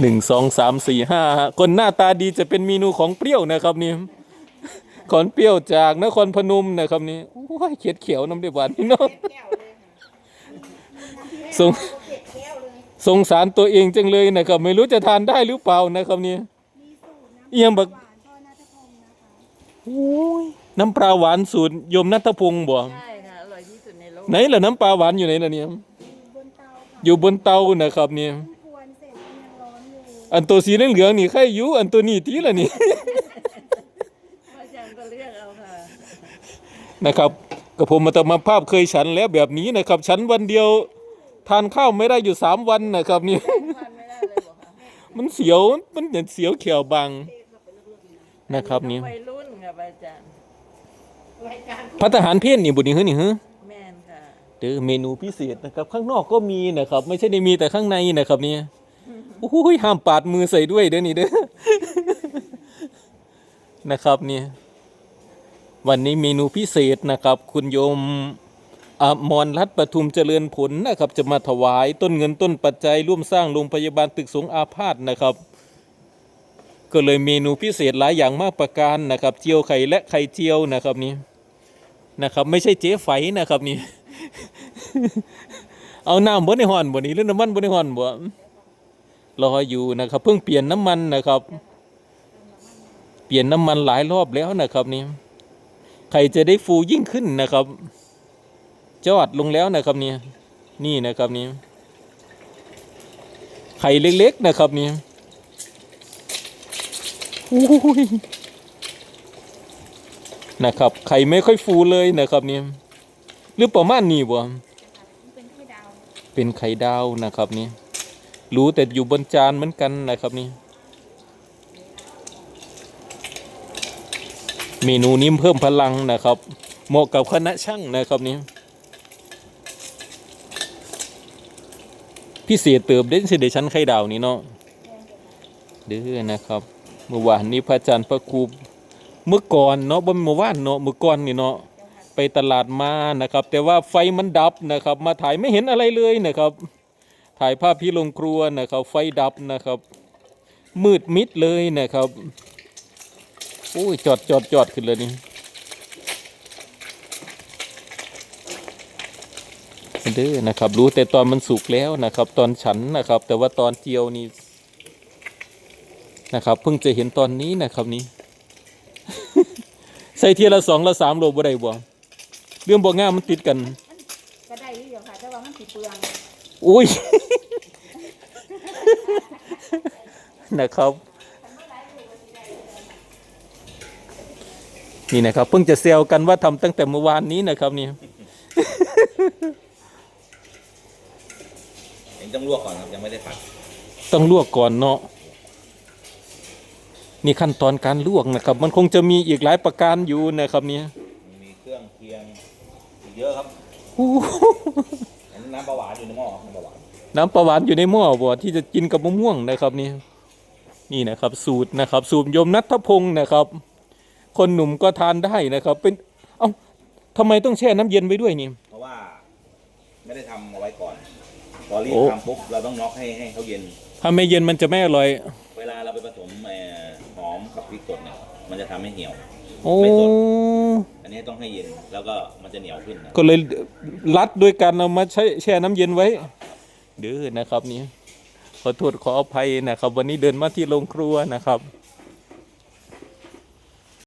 หนึ่งสองสามสี่ห้าคนหน้าตาดีจะเป็นเมนูของเปรี้ยวนะครับนี่ของเปรี้ยวจากนครพนมนะครับนี่โอ้ยเขียดเขียวน้ำเดือดหวานพี่น้องแก้วเลยค่ะสงเผ็ดแก้วเลยสงสารตัวเองจังเลยนะครับ ไม่รู้จะทานได้หรือเปล่านะครับนี่มีสูตรน้ำเอียงบักหวานพ่อนัทพงศ์นะคะโอ้ยน้ำปลาหวานสูตรโยมนัทพงศ์บ่ใช่ค่ะอร่อยที่สุดในโลกไหนล่ะน้ำปลาหวานอยู่ไหนล่ะเนี่ยอยู่บนเตาค่ะอยู่บนเตานะครับเนี่ย อนอยู่อันตัวสีเหลืองๆนี่ใครอยู่อันตัวนี้ตีละนี่ อาจารย์ก็เลือกเอาค่ะ นะครับกับผมมาตมาภาพเคยฉันแล้วแบบนี้นะครับ ฉันวันเดียวทานข้าวไม่ได้อยู่สามวันนะครับนี่ ทานไม่ได้เลยบอกค่ะมันเสียวมันเหมือนเสียวเขียวบางนะครับนี่วัยรุ่นค่ะอาจารย์รายการพัฒหารเพศนี่บุญนี่เฮ้ยนี่เฮ้ยแม่นค่ะ เด้อเมนูพิเศษนะครับ ข้างนอกก็มีนะครับ ไม่ใช่ได้มีแต่ข้างในนะครับนี่ โอ้ยห้ามปาดมือใส่ด้วยเด้อนี่เด้อนะครับนี่วันนี้เมนูพิเศษนะครับ คุณโยมอมรรัตน์ปทุมเจริญผลนะครับ จะมาถวายต้นเงินต้นปัจจัยร่วมสร้างโรงพยาบาลตึกสงอาพาธนะครับ ก็เลยเมนูพิเศษหลายอย่างมากประการนะครับ เจียวไข่และไข่เจียวนะครับนี่นะครับ ไม่ใช่เจ๊ไฝนะครับนี่เอาน้ำบนในห่อนบนนี้หรือน้ำมันบนในห่อนบ่ รออยู่นะครับ เพิ่งเปลี่ยนน้ำมันนะครับ เปลี่ยนน้ำมันหลายรอบแล้วนะครับนี่ไข่จะได้ฟูยิ่งขึ้นนะครับจอดลงแล้วนะครับนี่นี่นะครับนี่ไข่เล็กๆนะครับนี่โอ้ยนะครับไข่ไม่ค่อยฟูเลยนะครับนี่หรือประมาณนี้บ่เป็นไข่ดาวเป็นไข่ดาวนะครับนี่ รู้แต่อยู่บนจานเหมือนกันนะครับนี่ เมนูนี้เพิ่มพลังนะครับ เหมาะกับคณะช่างนะครับนี่พิเศษเติบเด่นสิเดชั้นไข่ดาวนี่เนาะเด้อนะครับ เมื่อวานนี้พระอาจารย์พระครูเมื่อก่อนเนาะบ่แม่นเมื่อวานเนาะเมื่อก่อนนี่เนาะไปตลาดมานะครับ แต่ว่าไฟมันดับนะครับ มาถ่ายไม่เห็นอะไรเลยนะครับ ถ่ายภาพพี่ลงครัวนะครับ ไฟดับนะครับ มืดมิดเลยนะครับโอ้ยจอดจอดจอดขึ้นเลยนี่เด้อนะครับ รู้แต่ตอนมันสุกแล้วนะครับ ตอนฉันนะครับ แต่ว่าตอนเจียวนี่นะครับ เพิ่งจะเห็นตอนนี้นะครับนี้ ใส่เทียละสองละสามโลบ่ได้บ่เรื่องบ่ง่ามมันติดกันก็ได้อยู่ค่ะแต่ว่ามันสีเปลือง อุ้ย นะครับ นี่นะครับ เพิ่งจะเซลกันว่าทำตั้งแต่เมื่อวานนี้นะครับนี่เห็นต้องลวกก่อนครับยังไม่ได้ผัดต้องลวกก่อนเนาะนี่ขั้นตอนการลวกนะครับ มันคงจะมีอีกหลายประการอยู่นะครับเนี่ยมันมีเครื่องเคียงอีกเยอะครับอู้อั นนี้น้ำปลาหวานอยู่ในหม้อครับน้ำปลาหวานน้ำปลาหวานอยู่ในหม้อบ่ที่จะกินกับมะม่วงนะครับนี่นี่นะครับ สูตรนะครับ สูตรโยมนัทพงศ์นะครับ คนหนุ่มก็ทานได้นะครับ เป็นเอ้าทำไมต้องแช่น้ำเย็นไว้ด้วยนี่ เพราะว่า ไม่ได้ทำเอาไว้ก่อนพอรีบโอ้ ทำปุ๊บเราต้องน็อกให้ให้เขาเย็น ถ้าไม่เย็นมันจะไม่อร่อย เวลาเราไปผสมเอ่อหอมกับพริกสดเนี่ยมันจะทำให้เหี่ยว โอ้ไม่สดอันนี้ต้องให้เย็นแล้วก็มันจะเหนียวขึ้นนะก็เลยรัดด้วยการเอามาใช้แช่น้ำเย็นไว้เด้อนะครับนี่ขอโทษขออภัยนะครับ วันนี้เดินมาที่โรงครัวนะครับ